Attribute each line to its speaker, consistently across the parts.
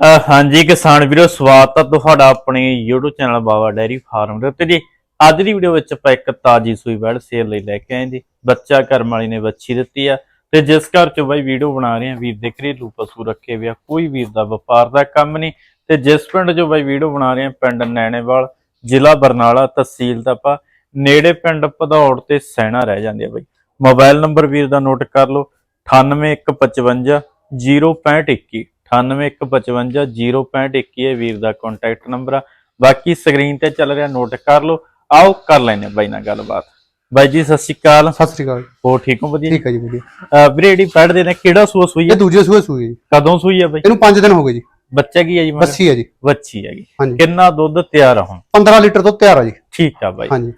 Speaker 1: ਹਾਂਜੀ ਕਿਸਾਨ ਵੀਰੋ, ਸਵਾਗਤ ਹੈ ਤੁਹਾਡਾ ਆਪਣੇ YouTube channel Baba dairy farm ਦੇ ਉੱਤੇ ਜੀ। ਅੱਜ ਦੀ ਵੀਡੀਓ ਵਿੱਚ ਆਪਾਂ ਇੱਕ ਤਾਜੀ ਸੂਈ ਬੈੜ ਸੇਲ ਲਈ ਲੈ ਕੇ ਆਏ ਜੀ। ਬੱਚਾ ਕਰਮ ਵਾਲੀ ਨੇ ਵੱਛੀ ਦਿੱਤੀ ਆ ਤੇ ਜਿਸ ਘਰ ਚੋਂ ਬਾਈ ਵੀਡੀਓ ਬਣਾ ਰਹੇ ਆ, ਵੀਰ ਦੇ ਘਰੇਲੂ ਪਸ਼ੂ ਰੱਖੇ ਹੋਏ ਆ, ਕੋਈ ਵੀਰ ਦਾ ਵਪਾਰ ਦਾ ਕੰਮ ਨਹੀਂ। ਤੇ ਜਿਸ ਪਿੰਡ ਚੋਂ ਬਾਈ ਵੀਡੀਓ ਬਣਾ ਰਹੇ ਆ, ਪਿੰਡ ਨੈਣੇਵਾਲ, ਜ਼ਿਲ੍ਹਾ ਬਰਨਾਲਾ ਤਹਿਸੀਲ ਤਾਂ ਨੇੜੇ ਪਿੰਡ ਭਦੌੜ ਤੇ ਸੈਣਾ ਰਹਿ ਜਾਂਦੇ ਆ ਬਾਈ। ਮੋਬਾਈਲ ਨੰਬਰ ਵੀਰ ਦਾ ਨੋਟ ਕਰ ਲਓ 98155 06521 98155 06521 ਇਹ ਵੀਰ ਦਾ ਕੰਟੈਕਟ ਨੰਬਰ ਆ ਬਾਕੀ ਸਕਰੀਨ ਤੇ ਚੱਲ ਰਿਹਾ ਨੋਟ ਕਰ ਲਓ ਆਓ ਕਰ ਲੈਨੇ ਬਾਈ ਨਾਲ ਗੱਲਬਾਤ ਬਾਈ ਜੀ ਸਤਿ ਸ਼੍ਰੀ ਅਕਾਲ
Speaker 2: ਸਤਿ ਸ੍ਰੀ ਅਕਾਲ
Speaker 1: ਹੋਰ ਠੀਕ ਹੋ ਵਧੀਆ
Speaker 2: ਠੀਕ ਹੈ ਜੀ ਵਧੀਆ
Speaker 1: ਅਹ ਵੀਰੇ ਨੇ ਕਿਹੜਾ ਸੂਆ ਸੂਈ
Speaker 2: ਇਹ ਦੂਜੇ ਸੂਏ ਸੂਏ ਜੀ
Speaker 1: ਕਦੋਂ ਸੂਈ ਹੈ ਬਾਈ
Speaker 2: ਇਹਨੂੰ 5 ਦਿਨ ਹੋ ਗਏ ਜੀ
Speaker 1: ਬੱਚਾ ਕੀ ਹੈ ਜੀ ਮਗਰ?
Speaker 2: ਹੈ ਜੀ
Speaker 1: ਵੱਛੀ ਹੈਗੀ
Speaker 2: ਹਾਂਜੀ
Speaker 1: ਕਿੰਨਾ ਦੁੱਧ ਤਿਆਰ ਆ ਹੁਣ
Speaker 2: 15 ਲੀਟਰ ਦੁੱਧ ਤਿਆਰ ਆ ਜੀ
Speaker 1: ਠੀਕ ਆ ਬਾਈ
Speaker 2: ਹਾਂਜੀ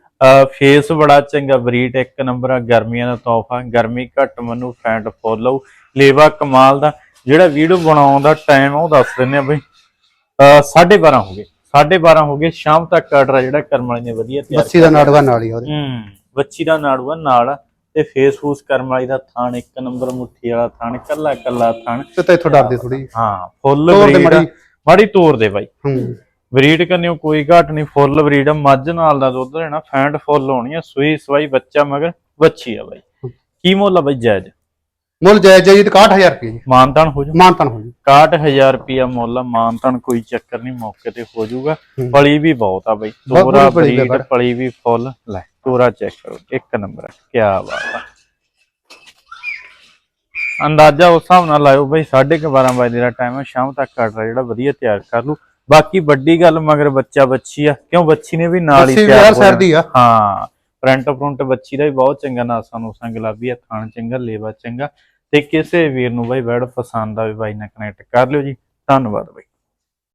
Speaker 1: ਫੇਸ ਬੜਾ ਚੰਗਾ ਬਰੀਟ ਇੱਕ ਨੰਬਰ ਆ ਗਰਮੀਆਂ ਦਾ ਤੋਹਫਾ ਗਰਮੀ ਘੱਟ ਮਨੂੰ ਫੈਂਟ ਫੁੱਲ ਆਊ ਲੇਵਾ ਕਮਾਲ ਦਾ ਜਿਹੜਾ ਵੀਡੀਓ ਬਣਾਉਣ ਦਾ ਟਾਈਮ ਉਹ ਦੱਸ ਦਿੰਨੇ ਆ ਬਈ। ਅਹ 12:30 ਹੋ ਗਏ। 12:30 ਹੋ ਗਏ ਸ਼ਾਮ ਤੱਕ ਕਟਰਾ ਜਿਹੜਾ ਕਰਮ ਵਾਲੀ ਨੇ ਵਧੀਆ ਤਿਆਰ
Speaker 2: ਬੱਸੀ ਦਾ ਨਾੜਵਾ ਨਾਲ ਹੀ ਉਹਦੇ।
Speaker 1: ਹੂੰ ਬੱਚੀ ਦਾ ਨਾੜੂਆ ਨਾਲ ਤੇ ਫੇਸ ਫੂਸ ਕਰਮ ਵਾਲੀ ਦਾ ਥਾਣ ਇੱਕ ਨੰਬਰ ਮੁੱਠੀ ਵਾਲਾ ਥਾਣ ਕੱਲਾ ਕੱਲਾ ਥਾਣ।
Speaker 2: ਤੇ ਤਾਂ ਇੱਥੋਂ ਡਰਦੇ ਥੋੜੀ
Speaker 1: ਹਾਂ ਫੁੱਲ ਬਰੀਡ।
Speaker 2: ਮਾੜੀ।
Speaker 1: ਤੋਰ ਦੇ ਬਾਈ।
Speaker 2: ਹੂੰ।
Speaker 1: ਬਰੀਡ ਕਰਨਿਓ ਕੋਈ ਘਾਟ ਨਹੀਂ ਫੁੱਲ ਬਰੀਡ ਮੱਝ ਨਾਲ ਦਾ ਦੁੱਧ ਲੈਣਾ ਫੈਂਟ ਫੁੱਲ ਹੋਣੀ ਆ ਸੂਈ ਸਵਾਈ ਬੱਚਾ ਮਗਰ ਵੱਛੀ ਆ ਬਾਈ। ਕੀ ਮੁੱਲ ਆ ਬਾਈ ਜਾਇਜ਼?
Speaker 2: ਮੁੱਲ ਜਾਇਜ਼ ਜਾਇਜ਼ 61000 ਰੁਪਏ ਜੀ।
Speaker 1: ਮਾਨਤਾਨ ਹੋ ਜੂ
Speaker 2: ਮਾਨਤਨ ਹੋ ਜੀ
Speaker 1: 61000 ਰੁਪਿਆ ਮੁੱਲ ਆ ਮਾਨਤਾਨ ਕੋਈ ਚੱਕਰ ਨਹੀਂ ਮੌਕੇ ਤੇ ਹੋ ਜਾਊਗਾ।
Speaker 2: ਹੂੰ।
Speaker 1: ਪਲੀ ਵੀ ਬਹੁਤ ਆ ਬਾਈ। ਤੋਰਾ ਬਰੀਡ। ਪਲੀ। ਵੀ ਫੁੱਲ। ਲੈ ਤੋਰਾ ਚੈੱਕ ਕਰੋ ਇੱਕ ਨੰਬਰ ਆ ਕੀ ਬਾਤ ਆ। ਅੰਦਾਜ਼ਾ ਉਸ ਹਿਸਾਬ ਨਾਲ ਲਾਇਓ ਬਾਈ 12:30 ਵਜੇ ਦਾ ਟਾਈਮ ਹੈ ਸ਼ਾਮ ਤੱਕ ਕਟਰਾ ਜਿਹੜਾ ਵਧੀਆ ਤਿਆਰ ਕਰ ਲੂ ਬਾਕੀ ਵੱਡੀ ਗੱਲ ਮਗਰ ਬੱਚਾ ਬੱਚੀ ਆ ਕਿਉਂ ਬੱਚੀ ਨੇ ਵੀ ਨਾਲ ਹੀ ਤਿਆਰ
Speaker 2: ਯਾਰ
Speaker 1: ਹੋ
Speaker 2: ਸਰ
Speaker 1: ਜਾਣਾ।
Speaker 2: ਦੀ ਆ।
Speaker 1: ਹਾਂ ਫਰੰਟ ਫਰੰਟ ਬੱਚੀ ਦਾ ਵੀ ਬਹੁਤ ਚੰਗਾ ਨਾਸਾਂ ਨੂਸਾਂ ਗੁਲਾਬੀ ਆ ਥਾਣ ਚੰਗਾ ਲੇਵਾ ਚੰਗਾ। ਤੇ ਕਿਸੇ ਵੀਰ ਨੂੰ ਬਾਈ ਬੈਡ ਪਸੰਦ ਆਵੇ ਬਾਈ ਨਾਲ ਕਨੈਕਟ ਕਰ ਲਿਓ ਜੀ। ਧੰਨਵਾਦ ਬਾਈ।